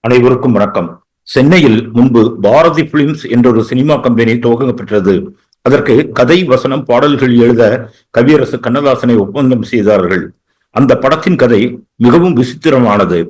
அனைவருக்கும் வணக்கம். சென்னையில் முன்பு பாரதி பிலிம்ஸ் என்ற ஒரு சினிமா கம்பெனி துவங்கப்பெற்றது அதற்கு கதை வசனம் பாடல்கள் எழுத கவியரசு கண்ணதாசனை ஒப்பந்தம் செய்தார்கள். அந்த படத்தின் கதை மிகவும் விசித்திரமானது.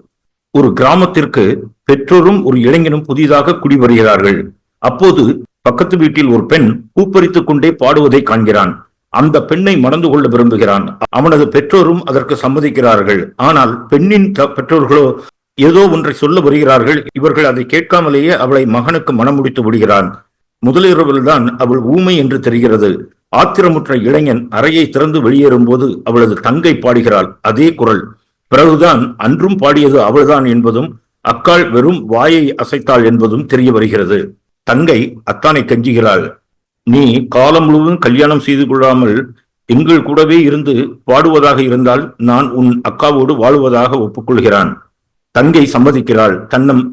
ஒரு கிராமத்திற்கு பெற்றோரும் ஒரு இளைஞனும் புதிதாக குடி வருகிறார்கள். அப்போது பக்கத்து வீட்டில் ஒரு பெண் பூப்பறித்துக் கொண்டே பாடுவதை காண்கிறான். அந்த பெண்ணை மணந்து கொள்ள விரும்புகிறான். அவனது பெற்றோரும் அதற்கு சம்மதிக்கிறார்கள். ஆனால் பெண்ணின் த- பெற்றோர்களோ ஏதோ ஒன்றை சொல்ல வருகிறார்கள். இவர்கள் அதை கேட்காமலேயே அவளை மகனுக்கு மனமுடித்து விடுகிறான். முதலிரவில்தான் அவள் ஊமை என்று தெரிகிறது. ஆத்திரமுற்ற இளைஞன் அறையை திறந்து வெளியேறும் போது அவளது தங்கை பாடுகிறாள். அதே குரல். பிறகுதான் அன்றும் பாடியது அவள்தான் என்பதும் அக்காள் வெறும் வாயை அசைத்தாள் என்பதும் தெரிய வருகிறது. தங்கை அத்தானை கெஞ்சுகிறாள். நீ காலம் முழுவதும் கல்யாணம் செய்து கொள்ளாமல் எங்கள் கூடவே இருந்து பாடுவதாக இருந்தால் நான் உன் அக்காவோடு வாழுவதாக ஒப்புக்கொள்கிறான். தங்கை சம்மதிக்கிறாள் தன்னம்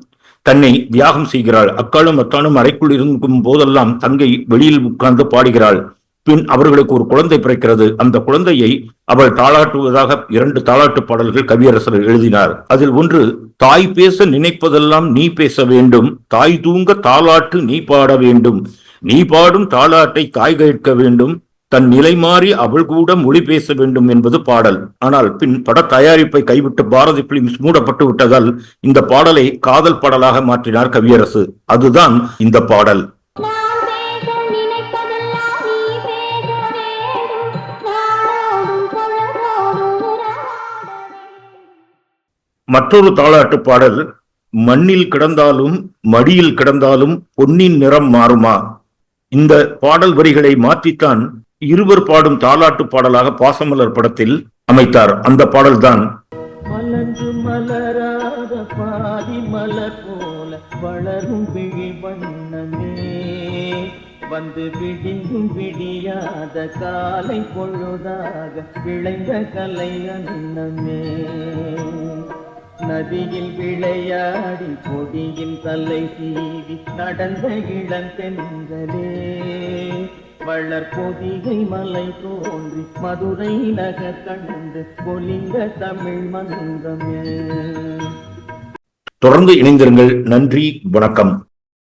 தன்னை தியாகம் செய்கிறாள். அக்காலும் அத்தானும் அறைக்குள் இருக்கும் போதெல்லாம் தங்கை வெளியில் உட்கார்ந்து பாடுகிறாள். பின் அவர்களுக்கு ஒரு குழந்தை பிறக்கிறது. அந்த குழந்தையை அவள் தாளாட்டுவதாக இரண்டு தாளாட்டு பாடல்கள் கவியரசர் எழுதினார். அதில் ஒன்று தாய் பேச நினைப்பதெல்லாம் நீ பேச வேண்டும். தாய் தூங்க தாளாட்டு நீ பாட வேண்டும். நீ பாடும் தாளாட்டை தாய் கேட்க வேண்டும். தன் நிலை மாறி அவள் கூட மொழி பேச வேண்டும் என்பது பாடல். ஆனால் பின் பட தயாரிப்பை கைவிட்டு பாரதி பிலிம்ஸ் மூடப்பட்டு விட்டதால் இந்த பாடலை காதல் பாடலாக மாற்றினார் கவியரசு. அதுதான் இந்த பாடல். மற்றொரு தாளாட்டு பாடல் மண்ணில் கிடந்தாலும் மடியில் கிடந்தாலும் பொன்னின் நிறம் மாறுமா? இந்த பாடல் வரிகளை மாற்றித்தான் இருவர் பாடும் தாலாட்டு பாடலாக பாசமலர் படத்தில் அமைத்தார். அந்த பாடல்தான் மலர்ந்து மலராத பாதி மலர் போல வளரும் விழி வண்ணமே. வந்து விடிந்தும் விடியாத காலை பொழுதாக விளைந்த கலை அண்ணமே நதியில் விளையாடி கொடியின் தலை சீவி நடந்த இளந்தென்றலே வளர் பொதிகை மலை தோன்றி மதுரை நகர் கண்டு பொலிந்த தமிழ் மன்றமே தொடர்ந்து இணைந்திருங்கள். நன்றி வணக்கம்.